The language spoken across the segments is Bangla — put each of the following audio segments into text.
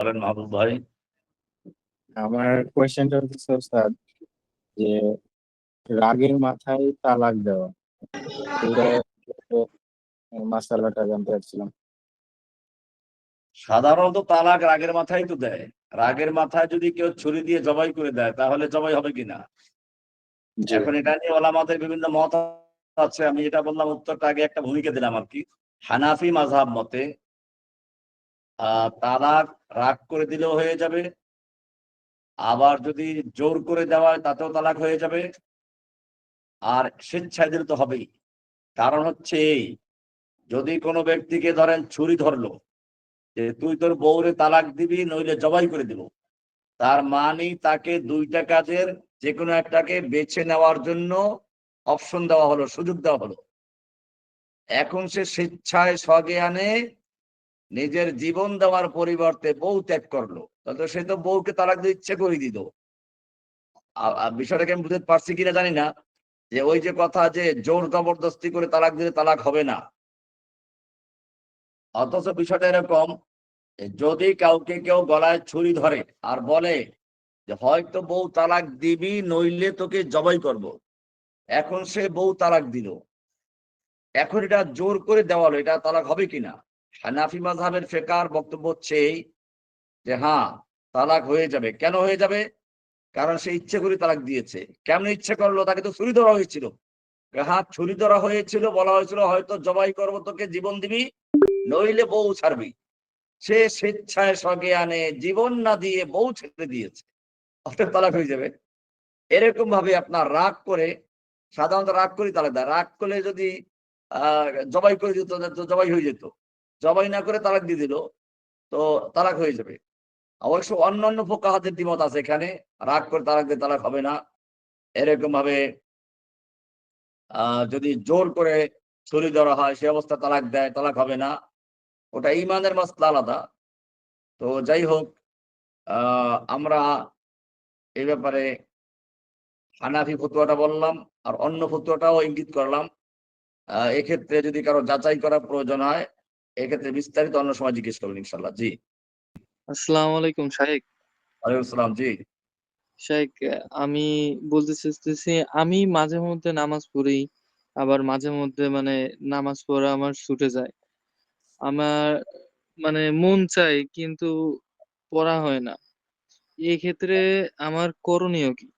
বলেন মাহবুব ভাই আমার কোয়েশ্চেনটা হচ্ছে স্যার যে রাগের মাথায় তালাক দেওয়া। মাসালাটা জানতে চাচ্ছিলাম। সাধারণত তালাক রাগের মাথায় তো দেয়। রাগের মাথায় যদি কেউ ছুরি দিয়ে জবাই করে দেয় তাহলে জবাই হবে কিনা? এখন এটা নিয়ে ওলামাদের বিভিন্ন মত আছে। আমি যেটা বললাম উত্তরটা আগে একটা ভূমিকা দিলাম আর কি। হানাফি মাঝহাব মতে তালাক রাগ করে দিলেও হয়ে যাবে। আবার যদি জোর করে দেওয়া হয় তাতেও তালাক হয়ে যাবে। আর স্বেচ্ছায় দিলে তো হবেই। কারণ হচ্ছে এই, যদি কোনো ব্যক্তিকে ধরেন ছুরি ধরলো, যে তুই তোর বউরে তালাক দিবি, নইলে জবাই করে দিব। তার মানে তাকে দুইটা কাজের যে কোনো একটাকে বেছে নেওয়ার জন্য অপশন দেওয়া হলো, সুযোগ দেওয়া হলো। এখন সে স্বেচ্ছায় স্বজ্ঞানে নিজের জীবন দেওয়ার পরিবর্তে বউ ত্যাগ করল। তাহলে সে তো বউকে তালাক দিয়ে ইচ্ছে করে দিত। বিষয়টাকে আমি বুঝতে পারছি কিনা জানি না। যে ওই যে কথা যে জোর জবরদস্তি করে তালাক দিলে তালাক হবে না। অথচ বিষয়টা এরকম যদি কাউকে কেউ গলায় ছুরি ধরে আর বলে যে হয়তো বউ তালাক দিবি নইলে তোকে জবাই করব। এখন সে বউ তালাক দিল। এখন এটা জোর করে দেওয়ালো এটা তালাক হবে কিনা? হানাফি মাযহাবের ফেকার বক্তব্য হচ্ছে এই যে হ্যাঁ তালাক হয়ে যাবে। কেন হয়ে যাবে? কারণ সে ইচ্ছে করে তালাক দিয়েছে। কেমন ইচ্ছে করল? তাকে তো ছুরি ধরা হয়েছিল। হ্যাঁ ছুরি ধরা হয়েছিল, বলা হয়েছিল, হয়তো জবাই করব, তোকে জীবন দিবি, নইলে বউ ছাড়বি। সে স্বেচ্ছায় সঙ্গে আনে, জীবন না দিয়ে বউ ছেড়ে দিয়েছে। অর্থাৎ তালাক হয়ে যাবে। এরকম ভাবে আপনার রাগ করে, সাধারণত রাগ করে তালাক দেয়। রাগ করলে যদি, আহ, জবাই করে দিত জবাই হয়ে যেত। জবাই না করে তালাক দিয়ে দিল, তো তালাক হয়ে যাবে। অবশ্য অন্য অন্য ফোকাহাতের দ্বিমত আছে এখানে, রাগ করে তালাক দিয়ে তালাক হবে না। এরকম ভাবে যদি জোর করে ছুরি ধরা হয়, সে অবস্থা তালাক দেয়, তালাক হবে না। ওটা ইমানের মাসলা আলাদা। তো যাই হোক আমরা এই ব্যাপারে হানাফি ফতুয়াটা বললাম, আর অন্য ফতুয়াটাও ইঙ্গিত করলাম। এক্ষেত্রে যদি কারও যাচাই করার প্রয়োজন হয় এক্ষেত্রে বিস্তারিত অন্য সময় জিজ্ঞেস করবেন ইনশাল্লাহ জি। আসসালামু আলাইকুম শাহেক। ওয়ালাইকুম আসসালাম জি। শাহেক আমি বলতে চাইতেছি আমি মাঝে মধ্যে নামাজ পড়ি আবার মাঝে মধ্যে মানে নামাজ পড়া আমার ছুটে যায়। আমার মানে মন চাই কিন্তু পড়া হয় না। এই ক্ষেত্রে আমার করণীয় কি?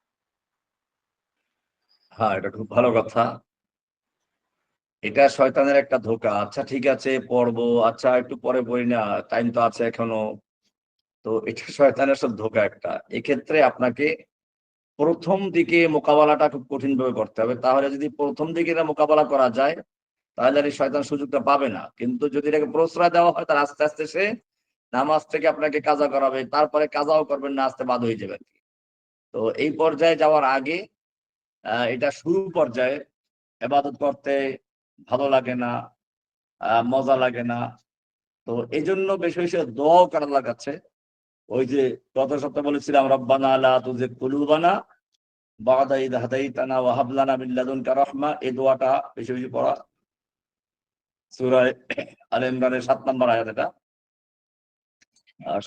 হ্যাঁ এটা খুব ভালো কথা। এটা শয়তানের একটা ধোকা। আচ্ছা ঠিক আছে, পড়ব। আচ্ছা একটু পরে পড়ি না টাইম তো আছে এখনও। তো এটা শয়তানের সব ধোকা একটা। এক্ষেত্রে আপনাকে প্রথম দিকে মোকাবেলাটা খুব কঠিন ভাবে করতে হবে। তাহলে যদি প্রথম দিকে এটা মোকাবেলা করা যায়, তাহলে আর এই শয়তান সুযোগটা পাবে না। কিন্তু যদি এটাকে প্রশ্রয় দেওয়া হয়, তাহলে আস্তে আস্তে সে নামাজ থেকে আপনাকে কাজা করাবে। তারপরে কাজাও করবেন না, আস্তে বাদ হয়ে যাবে। তো এই পর্যায়ে যাওয়ার আগে এটা শুরু পর্যায়ে এবাদত করতে ভালো লাগে না মজা লাগে না। তো এই জন্য বেশি বেশি দোয়াও করা লাগাচ্ছে। ওই যে গত সপ্তাহে বলেছিলাম, রব্বানা আলা তুজে কুলুবানা বাদা ইদ হাদাইতানা ওয়া হাবলানা মিন লাদুনকা এই দোয়াটা বেশি বেশি পড়া। সূরা আল ইমরানের সাত নম্বর আয়াত এটা।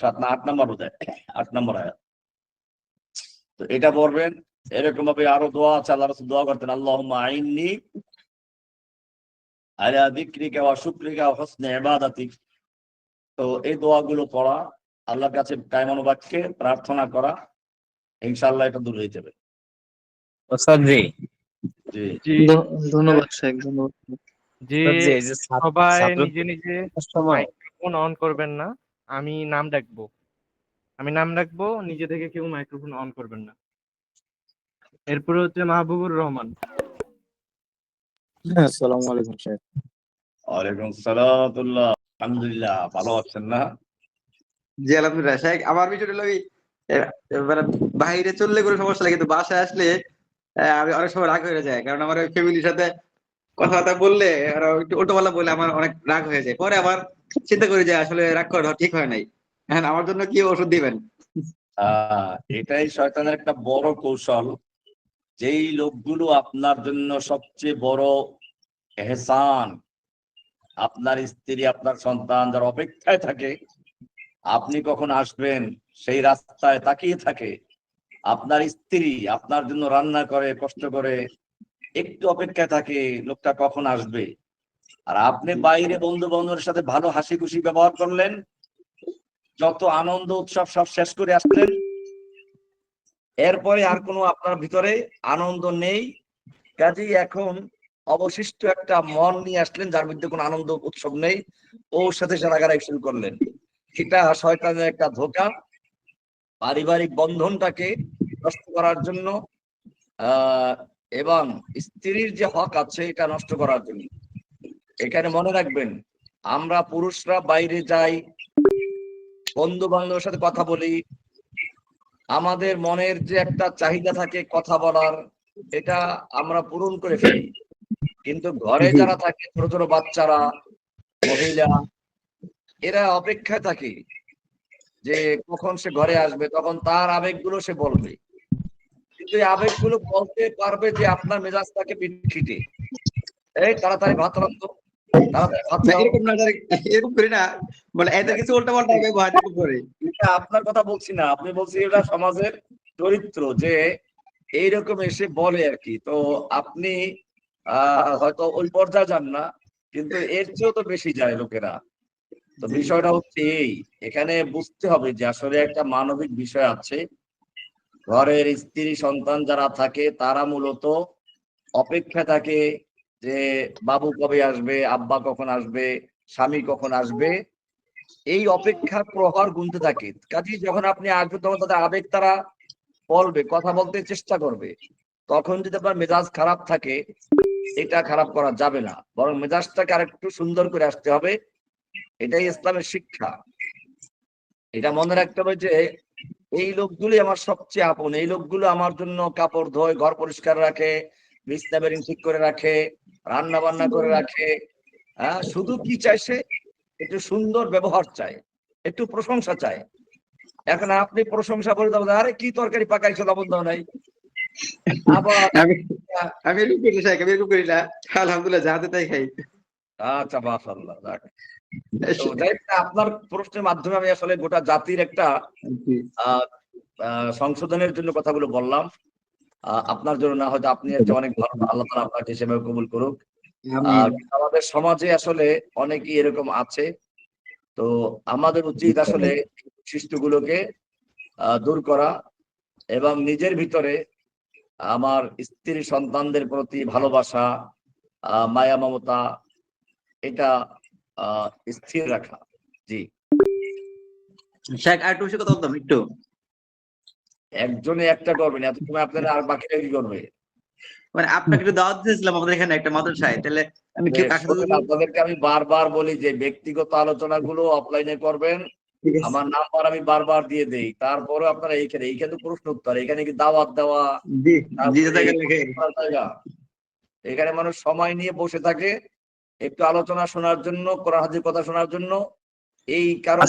সাত না, আট নম্বর বোধহয়, আট নম্বর আয়াত। তো এটা পড়বেন। এরকম ভাবে আরও দোয়া আছে, আল্লাহ দোয়া করতেন, আল্লাহুম্মা আইন্নি আলা যিকরিকা ওয়া শুকরিকা ওয়া হুসনি ইবাদাতিক তো এই দোয়াগুলো পড়া আল্লাহর কাছে কায়মানুবাক্যে প্রার্থনা করা ইনশাআল্লাহ এটা দূর হয়ে যাবে। জি। ধন্যবাদ ধন্যবাদ। সবাই নিজে নিজে সময়। অন করবেন না আমি নাম ডাকবো। আমি নাম ডাকবো নিজে থেকে কেউ মাইক্রোফোন অন করবেন না। এরপরে হচ্ছে মাহবুবুর রহমান। হ্যাঁ আসসালামু আলাইকুম স্যার। ওয়ালাইকুম সালামাতুল্লাহ। আলহামদুলিল্লাহ ভালো আছেন না? জি আলহামদুলিল্লাহ। শেখ আমার বিষয়টা হলো মানে বাইরে চললে কোনো সমস্যা লাগে কিন্তু বাসায় আসলে আমি অনেক সময় রাগ হয়ে যায়। কারণ আমার ফ্যামিলির সাথে কথাবার্তা বললে একটু উল্টোপাল্টা বললে আমার অনেক রাগ হয়ে যায়। পরে আবার চিন্তা করি যে আসলে রাগ করা ঠিক হয় নাই। হ্যাঁ আমার জন্য কি ওষুধ দিবেন? আহ এটাই শয়তানের একটা বড় কৌশল। যেই লোকগুলো আপনার জন্য সবচেয়ে বড় এহসান, আপনার স্ত্রী, আপনার সন্তান যারা অপেক্ষায় থাকে, আপনি কখন আসবেন, সেই রাস্তায় তাকিয়ে থাকে। আপনার স্ত্রী আপনার জন্য রান্না করে, কষ্ট করে, একটু অপেক্ষায় থাকে, লোকটা কখন আসবে? আর আপনি বাইরে বন্ধু বান্ধবের সাথে ভালো হাসি খুশি ব্যবহার করলেন, যত আনন্দ, উৎসব সব শেষ করে আসলেন এরপরে আর কোনো আপনার ভিতরে আনন্দ নেই। কাজেই এখন অবশিষ্ট একটা মন নিয়ে আসলেন, যার মধ্যে কোনো আনন্দ উৎসব নেই। ওর সাথে সারাগারাই শুরু করলেন। এটা শয়তানের একটা ধোকা। পারিবারিক বন্ধনটাকে নষ্ট করার জন্য এবং স্ত্রীর যে হক আছে, এটা নষ্ট করার জন্য। এখানে মনে রাখবেন, আমরা পুরুষরা বাইরে যাই বন্ধু বান্ধবের সাথে কথা বলি আমাদের মনের যে একটা চাহিদা থাকে কথা বলার এটা আমরা পূরণ করে ফেলি। কিন্তু ঘরে যারা থাকে ছোট ছোট বাচ্চারা মহিলা এরা অপেক্ষায় থাকে যে কখন সে ঘরে আসবে তখন তার আবেগগুলো সে বলবে। কিন্তু এই আবেগগুলো বলতে পারবে যে আপনার মেজাজটাকে খিটে এই তাড়াতাড়ি ভাত তাড়াতাড়ি খাও। এরকম না এরকম করি না। মানে এদের কিছু উল্টা পাল্টা করে। আপনার কথা বলছি না আপনি বলছি এটা সমাজের চরিত্র যে এইরকম এসে বলে আর কি। তো আপনি আহ হয়তো ওই পর্যায়ে যান না কিন্তু এর চেয়েও তো বেশি যায় লোকেরা। তো বিষয়টা হচ্ছে এই এখানে বুঝতে হবে যে আসলে একটা মানবিক বিষয় আছে। ঘরের স্ত্রী সন্তান যারা থাকে তারা মূলত অপেক্ষা থাকে যে বাবু কবে আসবে আব্বা কখন আসবে স্বামী কখন আসবে। এই অপেক্ষার প্রহার গুনতে থাকে। কাজেই যখন আপনি আসবেন তখন তাদের আবেগ তারা বলবে, কথা বলতে চেষ্টা করবে, তখন যদি আপনার মেজাজ খারাপ থাকে, এটা খারাপ করা যাবে না। বরং মেজাজটাকে আরেকটু সুন্দর করে আসতে হবে। এটাই ইসলামের শিক্ষা। এটা মনে রাখতে হবে যে, এই লোকগুলি আমার সবচেয়ে আপন। এই লোকগুলো আমার জন্য কাপড় ধোয়, ঘর পরিষ্কার রাখে, বিছনা বেরিং ঠিক করে রাখে রান্না বান্না করে রাখে। হ্যাঁ শুধু কি চাই সে? একটু সুন্দর ব্যবহার চায় একটু প্রশংসা চায় এখন আপনি প্রশংসা করে দেবেন আরে কি তরকারি পাকাইছো লবণ দাও নাই। আবার আমি আমি এরকম করি না আমি এরকম করি না। আলহামদুলিল্লাহ যাহাতে তাই খাই। আচ্ছা মাশাআল্লাহ আপনার প্রশ্নের মাধ্যমে আমি আসলে গোটা জাতির একটা সংশোধনের জন্য কথাগুলো বললাম। আহ, আপনার জন্য না হয়তো আপনি অনেক ভালো আল্লাহ তাআলা আপনাকে সেভাবে কবুল করুক। কিন্তু আমাদের সমাজে আসলে অনেকেই এরকম আছে। তো আমাদের উচিত আসলে শিষ্টগুলোকে আহ, দূর করা এবং নিজের ভিতরে আমার স্ত্রী সন্তানদের প্রতি ভালোবাসা আহ, মায়া মমতা এটা আহ, স্থির রাখা। জি। শেখ আর একটু কথা বলতাম একটু। একজনে একটা করবেন এত সময় আপনারা আর বাকিরা কি করবে? মানে আপনাকে একটু দাওয়াত দিয়েছিলাম আমাদের এখানে একটা মাদ্রাসায় তাহলে আমি আপনাদেরকে আমি বারবার বলি যে ব্যক্তিগত আলোচনাগুলো অফলাইনে করবেন। আমার নাম্বার আমি বারবার দিয়ে দেই। তারপরে আপনারা এইখানে এইখানে তো প্রশ্ন উত্তর এখানে কি দাওয়াত দেওয়া? এখানে মানুষ সময় নিয়ে বসে থাকে একটু আলোচনা শোনার জন্য কোরআন হাজির কথা শোনার জন্য এই কারও